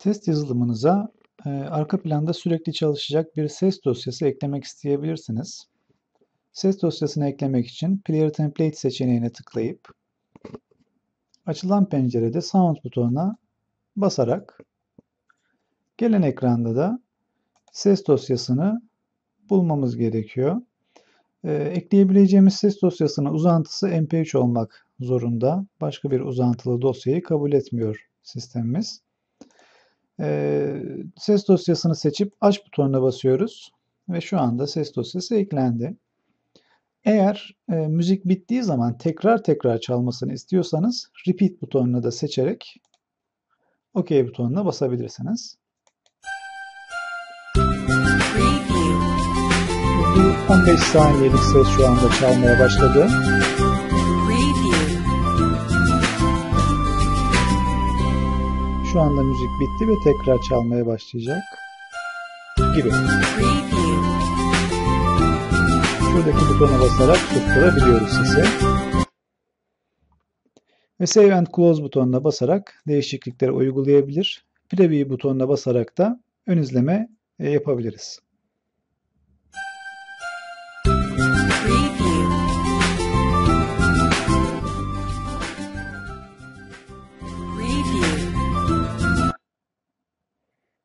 Test yazılımınıza e, arka planda sürekli çalışacak bir ses dosyası eklemek isteyebilirsiniz. Ses dosyasını eklemek için Player Template seçeneğine tıklayıp açılan pencerede Sound butonuna basarak gelen ekranda da ses dosyasını bulmamız gerekiyor. Ee, ekleyebileceğimiz ses dosyasının uzantısı MP3 olmak zorunda. Başka bir uzantılı dosyayı kabul etmiyor sistemimiz. Ee, ses dosyasını seçip aç butonuna basıyoruz ve şu anda ses dosyası eklendi. Eğer e, müzik bittiği zaman tekrar tekrar çalmasını istiyorsanız repeat butonunu da seçerek OK butonuna basabilirsiniz. Bir 15 saniyelik ses şu anda çalmaya başladı. Şu anda müzik bitti ve tekrar çalmaya başlayacak gibi. Şuradaki butona basarak tutturabiliyoruz sesi. Ve Save and Close butonuna basarak değişiklikleri uygulayabilir. Preview butonuna basarak da ön izleme yapabiliriz.